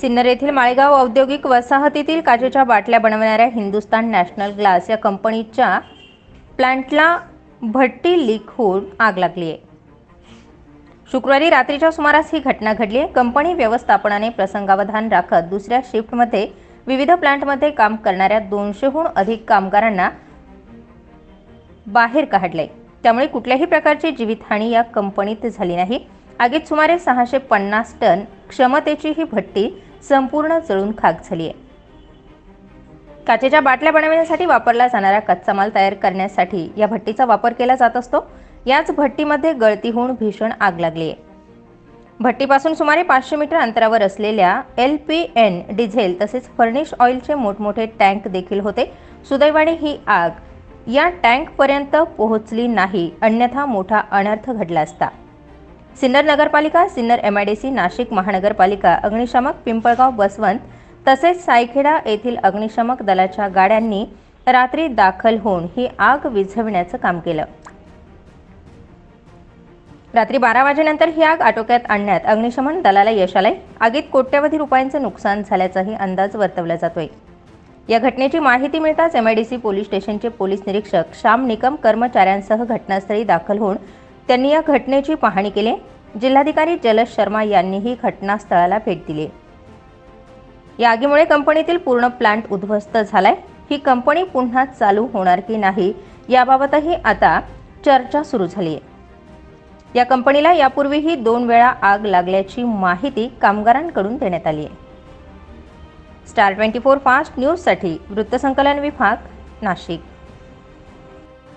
सिन्नर येथील माळेगाव औद्योगिक वसाहतीतील काचेच्या बाटल्या बनवणाऱ्या हिंदुस्तान नॅशनल ग्लास या कंपनीच्या प्लांटला भट्टी लीक होऊन आग लागली आहे. शुक्रवारी रात्रीच्या सुमारास ही घटना घडली आहे. कंपनी व्यवस्थापनाने प्रसंगावधान राखत दुसऱ्या शिफ्टमध्ये विविध प्लांटमध्ये काम करणाऱ्या दोनशेहून अधिक कामगारांना बाहेर काढले त्यामुळे कुठल्याही प्रकारची जीवितहानी या कंपनीत झाली नाही. आगीत सुमारे सहाशे पन्नास टन क्षमतेची ही भट्टी संपूर्ण जळून खाक झाली आहे. काचेच्या बाटल्या बनवण्यासाठी वापरला जाणारा कच्चा माल तयार करण्यासाठी या भट्टीचा वापर केला जात असतो. याच भट्टीमध्ये गळती होऊन भीषण आग लागली आहे. भट्टीपासून सुमारे पाचशे मीटर अंतरावर असलेल्या एल पी एन डिझेल तसेच फर्निश ऑइलचे मोठमोठे टँक देखील होते. सुदैवाने ही आग या टँकपर्यंत पोहोचली नाही अन्यथा मोठा अनर्थ घडला असता. सिन्नर नगरपालिका सिन्नर एमआयडीसी नाशिक महानगरपालिका अग्निशामक पिंपळगाव बसवंत तसेच सायखेडा येथील अग्निशामक दलाच्या गाड्यांनी रात्री दाखल होऊन ही आग विझवण्याचं काम केलं. रात्री बारा वाजेनंतर ही आग आटोक्यात आणण्यात अग्निशमन दलाला यश आलंय. आगीत कोट्यवधी रुपयांचं नुकसान झाल्याचाही अंदाज वर्तवला जातोय. या घटनेची माहिती मिळताच एमआयडीसी पोलीस स्टेशनचे पोलीस निरीक्षक श्याम निकम कर्मचाऱ्यांसह घटनास्थळी दाखल होऊन त्यांनी या घटनेची पाहणी केली. जिल्हाधिकारी जलज शर्मा यांनीही घटनास्थळाला भेट दिली. या आगीमुळे कंपनीतील पूर्ण प्लांट उद्ध्वस्त झालाय. ही कंपनी पुन्हा चालू होणार की नाही याबाबतही आता चर्चा सुरू झाली आहे या कंपनीला यापूर्वीही दोन वेळा आग लागल्याची माहिती कामगारांकडून देण्यात आली आहे स्टार ट्वेंटी फोर फास्ट न्यूजसाठी वृत्तसंकलन विभाग नाशिक.